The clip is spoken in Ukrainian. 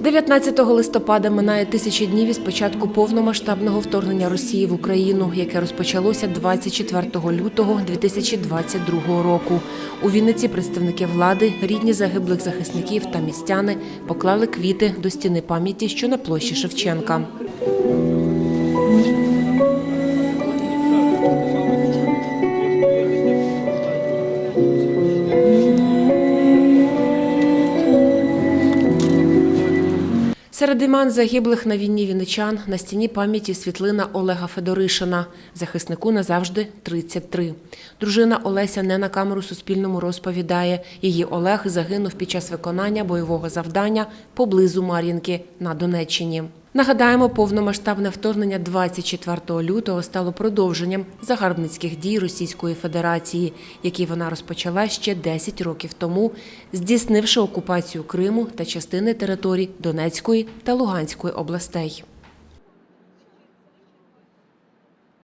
19 листопада минає тисячі днів із початку повномасштабного вторгнення Росії в Україну, яке розпочалося 24 лютого 2022 року. У Вінниці представники влади, рідні загиблих захисників та містяни поклали квіти до стіни пам'яті, що на площі Шевченка. Серед імен загиблих на війні вінничан на стіні пам'яті світлина Олега Федоришина. Захиснику назавжди 33. Дружина Олеся не на камеру Суспільному розповідає. Її Олег загинув під час виконання бойового завдання поблизу Мар'їнки на Донеччині. Нагадаємо, повномасштабне вторгнення 24 лютого стало продовженням загарбницьких дій Російської Федерації, які вона розпочала ще 10 років тому, здійснивши окупацію Криму та частини територій Донецької та Луганської областей.